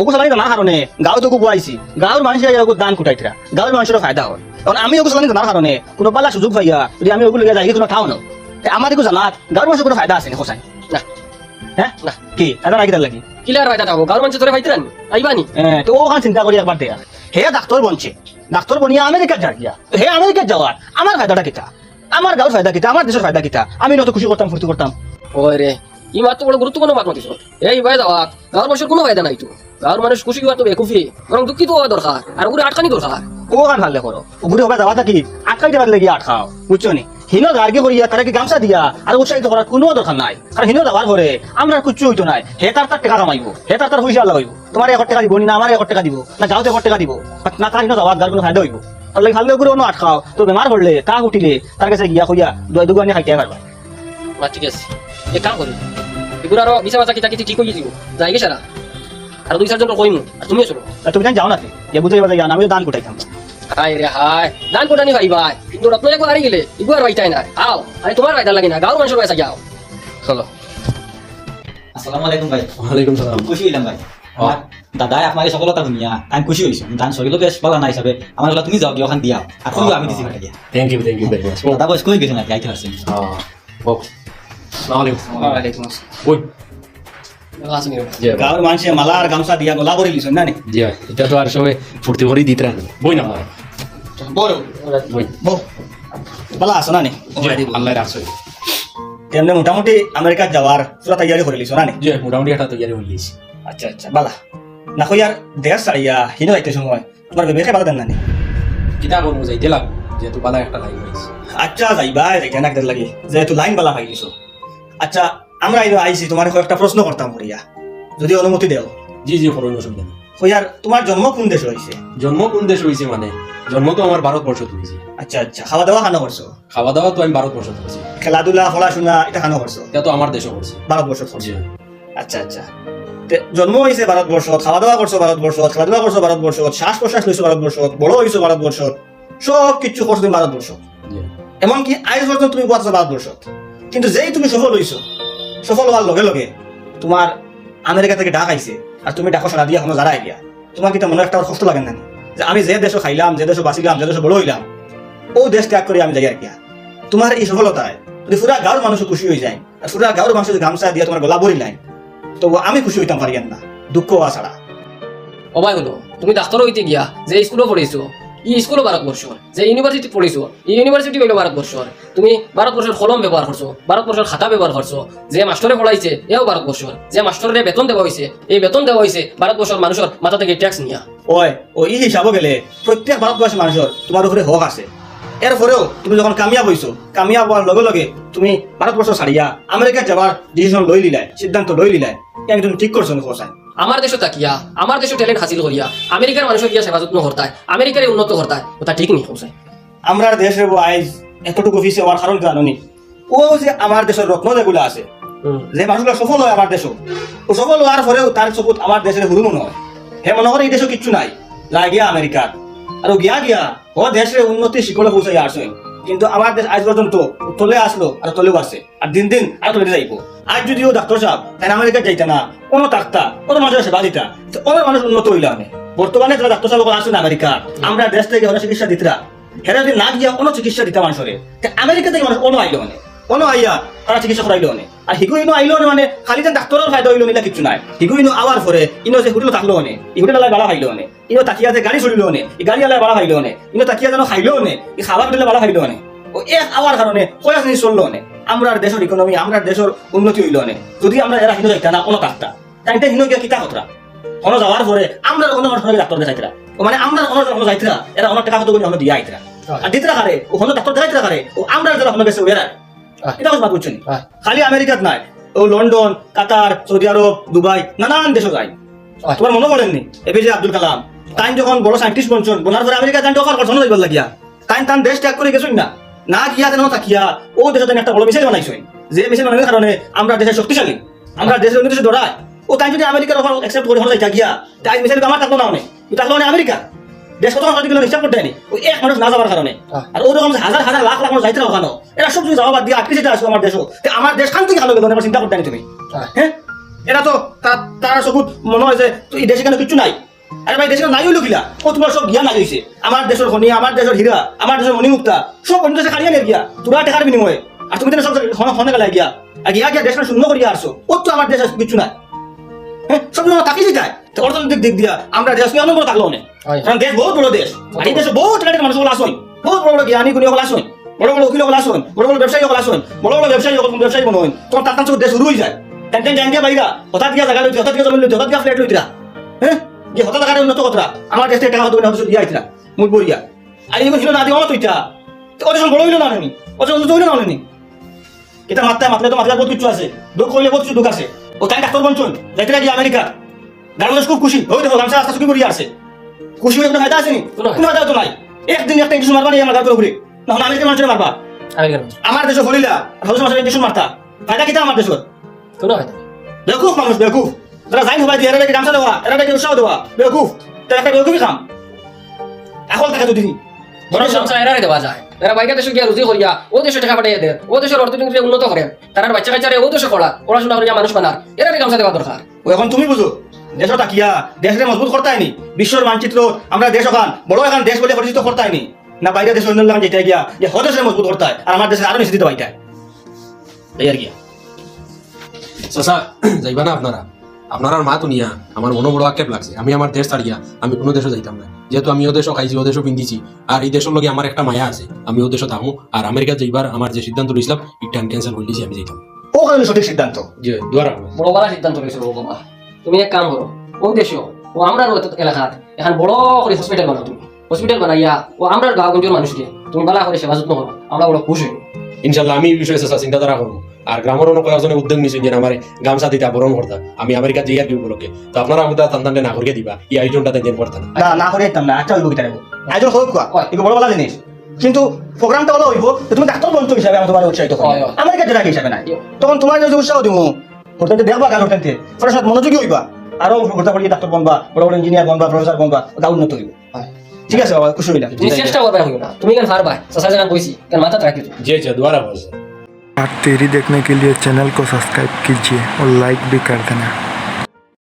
ওগো চালানি জানার কারণে গাঁও তো বুয়াইছি। মানুহে ওগো দান কুটাইতরা মানুষের ফায়দা হয়। কারণ আমি ওগো চালানি জানার কারণে কোনো পালা সুযোগ পাইয়া যদি আমি ওগুলো যাই কোনো ঠাও ন আমার জানাত মানুষের কোনো ফায়দা আছে নি হ্যাঁ? না। কি? এটা নাকি তার লাগি। কিলার ফায়দা থাকব গাঁর মানুষ তোরে ফাইতেন আইবানি? তো ওখান চিন্তা করি একবার দেয়া। হে ডাক্তার বনছে ডাক্তার বনিয়া আমেরিকার যা গিয়া হে আমেরিকার যাওয়ার আমার ফায়দাটা কিতা? আমার গাঁৱৰ ফায়দা কিতা? আমার দেশের ফায়দা কিতা? আমি নত খুশি করতাম ফুর্তি করতাম। ওই রে ই মাত্র বড় গুরুত্বপূর্ণ মাত মাতিস। এই ভাই দাওয়া মানুষের কোনো ফায়দা নাই তো। গাঁর মানুষ খুশি হওয়া তো বেকুফি বরং দুঃখিত হওয়া দরকার আর ওগুলো আটকানি দরকার। ওখান ভালে করো। ঘুরে হবে যাওয়া থাকি আটকাই দেবার লেগে আটকাও। বুঝছ নি? হিনো গার্গে করিয়া তারা কি গামছা দিয়া আর উৎসাহিত করার কোনো দরকার নাই। কারণ হিনো যাওয়ার পরে আমরা কুচ্ছু হইতো নাই। হে তার তার টাকা কামাইবো হে তার তার পয়সা লাগাইবো তোমার এক টাকা দিব না আমার এক টাকা দিব না গাঁৱতে এক টাকা দিব। না তার হিনো যাওয়ার গার কোনো ফায়দা হইব। আর লাগে ভালো করে অন্য আটকাও। তো বেমার পড়লে তা উঠিলে তার কাছে গিয়া কইয়া দুই দুগানি খাইতে পারবা। ঠিক আছে। এক কাম করি। এগুলো আরও বিচার বাচা কিতা কিতি ঠিক হয়ে দিব। যাই গে সারা। আর দুই চারজন কইমু আর তুমিও চলো। তুমি জান যাও না যে বুঝাই বাজাই জান আমি দান কুটাইতাম হাই রে হাই। দান কোটানি ভাই ভাই কিন্তু রত্ন একবার হারি গেলে এগুলো আর ভাইটাই না আও আরে তোমার ভাইটা লাগে না গাঁর মানুষের পয়সা যাও। চলো। আসসালামু আলাইকুম ভাই। ওয়ালাইকুম সালাম। খুশি হইলাম ভাই। আমার দাদাই আপনার এই সফলতা দুনিয়া আমি খুশি হয়েছি দান শরীরও বেশ ভালো না হিসাবে আমার হলো তুমি যাও গিয়ে ওখান দিয়া। আর তুমিও আমি দিছি ভাই thank you thank you very much দাদা বয়স কই গেছে নাকি আইতে পারছেন ও আসসালামু আলাইকুম ওয়ালাইকুম আসসালাম। গাঁৱৰ মানুহে মালা আর গামছা দিয়া গলা করে লিছ না নি জি ভাই এটা তো আর সবে ফুর্তি করে দিতে রান বই না ভাই বড় বই আছো না নি আল্লাহ রাখছো তেমনি মোটামুটি আমেরিকাত যাওয়ার পুরা তৈয়ারি করে লিছ না নি জি মোটামুটি একটা তৈরি হয়ে গেছি আচ্ছা আচ্ছা বালা না কই আর দেশ ছাড়িয়া হিনো যাইতে সময় তোমার বেবে খেয়ে দেন না নি কিতা করব যাইতে লাগ যেহেতু বালা একটা লাইন আচ্ছা যাইবা যাইতে না কেটে লাগে যেহেতু লাইন বালা পাই দিছো আচ্ছা আমরা আইনো আইছি তোমার একটা প্রশ্ন করতাম করিয়া। যদি অনুমতি দেও। জি জি করুন অসুবিধা নেই। কই আর তোমার জন্ম কোন দেশ হয়েছে জন্ম কোন দেশ হয়েছে মানে? জন্ম তো আমার ভারতবর্ষত হয়েছে আচ্ছা আচ্ছা খাওয়া দাওয়া খানো করছ? খাওয়া দাওয়া তো আমি ভারতবর্ষত করছি। খেলাধুলা পড়াশোনা এটা খানো করছ? এটা তো আমার দেশও করছি। ভারতবর্ষ জি। আচ্ছা আচ্ছা। তে জন্ম হয়েছে ভারতবর্ষ খাওয়া দাওয়া করছ ভারতবর্ষ খেলাধুলা করছ ভারতবর্ষ শ্বাস প্রশ্বাস লইছো ভারতবর্ষ বড় হয়েছো ভারতবর্ষ সব কিছু করছ তুমি ভারতবর্ষ এমনকি আইজ পর্যন্ত তুমি পাচ্ছ ভারতবর্ষ কিন্তু যেই তুমি সফল হইছো সফল হওয়ার লগে লগে তোমার আমেরিকা থেকে ডাক আইছে আর তুমি ডাকো সারা দিয়া কোনো জারাই গিয়া তোমার কিন্তু মনে একটা কষ্ট লাগে না যে আমি যে দেশে খাইলাম, যে দেশে বাঁচিলাম, যে দেশে বড় হইলাম, ও দেশ ত্যাগ করে আমি যাই আর গিয়া তোমার এই সফলতায় যদি পুরা গাঁর মানুষ খুশি হয়ে যায়, আর পুরা গাঁর মানুষ গামছা দিয়ে তোমার গলা ভরি নাই তো আমি খুশি হইতাম পারি না। দুঃখ হওয়া ছাড়া। অবাই হলো, তুমি ডাক্তার হইতে গিয়া যে স্কুলে পড়েছো ই স্কুলও ভারতবর্ষ যে ইউনিভার্সিটি পড়েছো এই ইউনিভার্সিটি হইল ভারতবর্ষ তুমি ভারতবর্ষের কলম ব্যবহার করছ ভারতবর্ষের খাতা ব্যবহার করছ যে মাস্টরে পড়াইছে এও ভারতবর্ষ যে মাস্টরের বেতন দেওয়া হয়েছে এই বেতন দেওয়া হয়েছে ভারতবর্ষের মানুষের মাথা থেকে ট্যাক্স নিয়া। ওই ও ই হিসাবে গেলে প্রত্যেক ভারতবর্ষের মানুষের তোমার উপরে হক আছে। এরপরেও তুমি যখন কামিয়াব হইছো কামিয়াব হওয়ার লগে লগে তুমি ভারতবর্ষ ছাড়িয়া আমেরিকাত যাবার ডিসিশন লই লিলাই, সিদ্ধান্ত লই লিলাই তুমি ঠিক করছ কোসাই আমার দেশে তাকিয়া আমার দেশে ট্যালেন্ট হাসিল করিয়া। আমেরিকার মানুষের গিয়া সেবা যত্ন করতায়? আমেরিকারে উন্নত করতায়? ওটা ঠিক নেই হোসাই আমরা দেশের আইজ এতটুকু অফিসে হওয়ার কারণ জানি ও যে আমার দেশের রত্ন যেগুলো আছে যে মানুষগুলো সফল হয় আমার দেশও ও সফল হওয়ার পরেও তার চকুত আমার দেশের হুরু মনে হয় হে মনে করে এই দেশও কিচ্ছু নাই। লাগিয়া আমেরিকার আর গিয়া গিয়া ও দেশের উন্নতি শিখলে পৌঁছাই আসে কিন্তু আমার দেশ আজ পর্যন্ত তলে আসলো আর তলেও আসে আর দিন দিন আর তলে যাইব। আজ যদিও ডাক্তার সাহেব তাই আমেরিকা যাইতে না, কোনো ডাক্তার কোনো মানুষের সেবা দিতা অনেক মানুষ উন্নত হইলা আমি বর্তমানে যারা ডাক্তার সাহেব আসেন আমেরিকা, আমরা দেশ থেকে অনেক চিকিৎসা দিতরা। হেরা যদি না গিয়া কোনো চিকিৎসা দিতা মানুষের আমেরিকা থেকে মানুষ কোনো আইলো মানে কোনো আইয়া তারা চিকিৎসা করাইলো মানে আর হিগু ইনো আইলো মানে খালি যে ডাক্তারের ফায়দা হইল নিলা কিছু নাই। হিগু ইনো আওয়ার পরে ইনো যে হোটেল থাকল মানে ই হোটেল আলাই বাড়া খাইলো মানে ইনো তাকিয়া যে গাড়ি চলিলো মানে ই গাড়ি আলাই বাড়া খাইলো মানে ইনো তাকিয়া যেন খাইলো মানে ই খাবার দিলে বাড়া খাইলো মানে ও এক আওয়ার কারণে কয়া জিনিস চলল মানে আমরা দেশের ইকোনমি আমরা দেশের উন্নতি হইল মানে যদি আমরা এরা হিনো যাইতা না কোনো ডাক্তার তাইতে হিনো গিয়া কিতা কথা কোনো যাওয়ার পরে আমরা অন্য মানুষ ডাক্তার দেখাইতরা। ও মানে আমরা অন্য কোনো যাইতরা এরা অনেক টাকা কত করে আমরা দিয়া আইতরা। আর দিতরা কারে? ও কোনো ডাক্তার দেখাইতরা কারে? ও আমরা যারা কোনো বেশি ওরা এটা কথা বুঝছেন। খালি আমেরিকাত নাই ও London Qatar Saudi Arab Dubai নানান দেশও যায়। আহ। তোমার মনে করেননি? এপিজে আব্দুল কালাম। তাই যখন বড় সাইন্টিস্ট বনছেন বোনার পরে আমেরিকা যান অফার করছেন লাগিয়া তাই তান দেশ ত্যাগ করে গেছেন না। না গিয়া যেন থাকিয়া ও দেশে তাই একটা বড় মিসাইল বানাইছেন যে মিসাইল বানানোর কারণে আমরা দেশের শক্তিশালী আমরা দেশের উন্নতি দৌড়ায় ও তাই যদি আমেরিকার অফার অ্যাকসেপ্ট করে হলে গিয়া তাই মিসাইল আমার থাকল না অনেক থাকল না আমেরিকা দেশ কত মানুষ হিসাব করতে ও এক মানুষ না যাবার কারণে আর ওরকম হাজার হাজার লাখ লাখ মানুষ যাইতে ওখানে এরা সব যদি যাওয়া বাদ দিয়ে আটকে যেতে আসো আমার দেশও আমার দেশ খান থেকে ভালো গেল চিন্তা করতে তুমি। হ্যাঁ এরা তো তারা চকুত মনে হয় যে এই দেশে কেন কিচ্ছু নাই। আরে ভাই দেশে নাই হইল কিলা ও তোমার সব জ্ঞান নাই আমার দেশের খনি আমার দেশের হীরা আমার দেশের মণিমুক্তা সব অন্য দেশে খালিয়া নিয়ে গিয়া তোরা টাকার বিনিময়ে। আর তুমি সব হনে গেলা গিয়া। আর গিয়া গিয়া দেশটা শূন্য করিয়া আসছো ও তো আমার দেশে কিচ্ছু নাই। হ্যাঁ? সব তাকিয়ে যায় অর্থনৈতিক দিক দিয়া আমরা দেশ নিয়ে অনেক বড় থাকল অনেক। কারণ দেশ বহুত বড় দেশ। আর এই দেশে বহুত টাকা মানুষ আসুন বহুত বড় বড় জ্ঞানী গুণী সকল আসুন বড় বড় উকিল সকল আসুন বড় বড় ব্যবসায়ী সকল আসুন বড় বড় ব্যবসায়ী সকল ব্যবসায়ী মনে হয়। তোমার তার দেশ শুরু হয়ে যায়। টেন টেন জান গিয়া বাইরা। হঠাৎ গিয়া জায়গা লইতে হঠাৎ গিয়া জমি লইতে হঠাৎ গিয়া ফ্ল্যাট লইতে। হ্যাঁ? যে হঠাৎ টাকা উন্নত কথা। আমার থেকে টাকা হতো না হতো দিয়া আইতরা মুখ বইয়া। আর এই ছিল না দিয়ে অনত ইটা ওদের সঙ্গে বড় হইল না নেনি ওদের উন্নত হইল না নেনি এটা মাত্রায় মাত্রায় তো মাত্রায় বহুত কিছু আছে দুঃখ হইলে বহুত কিছু দুঃখ আছে। ও তাই ডাক্তার বঞ্চন যাইতে গিয়ে আমেরিকা। গার্মেন্টস খুব খুশি ওই দেখো গামছা রাস্তা চুকি করিয়া আছে খুশি হয়ে কোনো ফায়দা আছে নি কোনো ফায়দা তো নাই। একদিন একটা ইঞ্জেকশন মারবা নি আমার গাড়ি করে না হলে আমেরিকার মানুষের মারবা। আমেরিকান আমার দেশে হলিলা হাউস মাসের ইঞ্জেকশন মারতা। ফায়দা কিতা আমার দেশের কোনো না বেকুফ মানুষ বেকুফ। যারা যাই হবাই দিয়ে এরা গামছা দেওয়া এরা উৎসাহ দেওয়া। বেকুফ তারা একটা বেকুফই খাম। এখন দেখা যদি বড় সংসার এরারে দেওয়া যায়। এরা দেশে গিয়া রুজি করিয়া ও দেশে টাকা পাঠাইয়া দেয় ও দেশের অর্থনীতি উন্নত করে। তার বাচ্চা কাচ্চারে ও দেশে পড়া পড়াশোনা করিয়া মানুষ বানার। এরারে গামছা দেওয়া দরকার। ও এখন তুমি বুঝো দেশও তাকিয়া দেশকে মজবুত করতাই নি বিশ্বর মানচিত্র আমরা দেশ ওখান বড় এখন দেশ বলে পরিচিত করতাই নি না বাইরে দেশ অন্য লাগান যেটা গিয়া যে হদেশে মজবুত করতায় আর আমার দেশে আরও দিতে পাইতায় এই আর চাচা যাইবা না আপনারা? আপনার মা তো নিয়া আমার মনে বড় আক্ষেপ লাগছে। আমি আমার দেশ ছাড়িয়া আমি কোনো দেশে যাইতাম না। যেহেতু আমি ও দেশও খাইছি ও দেশও পিন্ধিছি আর এই দেশের লগে আমার একটা মায়া আছে। আমি ও দেশে থাকব আর আমেরিকা যাইবার আমার যে সিদ্ধান্ত নিয়েছিলাম এটা ক্যান্সেল করে দিয়েছি আমি যাইতাম। ও কারণে সঠিক সিদ্ধান্ত? যে দুয়ার বড় বড় সিদ্ধান্ত বাবা তুমি এক কাম করো ও দেশে ও আমরা এলাকাত এখন বড় করে হসপিটাল বানাও তুমি। হসপিটাল বানাইয়া ও আমরা গাঁও গঞ্জের মানুষকে তুমি বালা করে সেবা যত্ন করো আমরা বড় খুশি ইনশাল্লাহ আমি এই বিষয়ে চিন্তাধারা করব। আর গ্রামের অনেক কয়েকজনে উদ্যোগ নিয়েছেন যে আমার গামছা দিতে বরণ করতাম আমি আমেরিকা যাই আর কি উপলক্ষে তো আপনারা আমাদের তান্তানটা না করে দিবা এই আয়োজনটা দিন করতাম না? না করে দিতাম না হইব কিতা নেব আয়োজন হোক কোয়া? এগুলো বড় বড় জিনিস। কিন্তু প্রোগ্রামটা হলো হইব যে তুমি ডাক্তার বন্ধু হিসাবে আমি তোমার উৎসাহিত করি। আমেরিকা জেলা হিসাবে নাই। তখন তোমার যদি উৎসাহ দিব হোটেলতে দেখবা গান হোটেলতে। পড়াশোনার মনোযোগী হইবা। আরও ঘুরতে পড়িয়ে ডাক্তার বনবা বড় বড় ইঞ্জিনিয়ার বনবা প্রফেসর বনবা ওটা উন্নত হইব। ঠিক আছে বাবা খুশি হইলাম। তুমি চেষ্টা করবে না? তুমি কেন পারবা চাচা জানা কইছি কেন মাথা রাখি যে যে দুয়ারা বলছে तेरी देखने के लिए चैनल को सब्सक्राइब कीजिए और लाइक भी कर देना।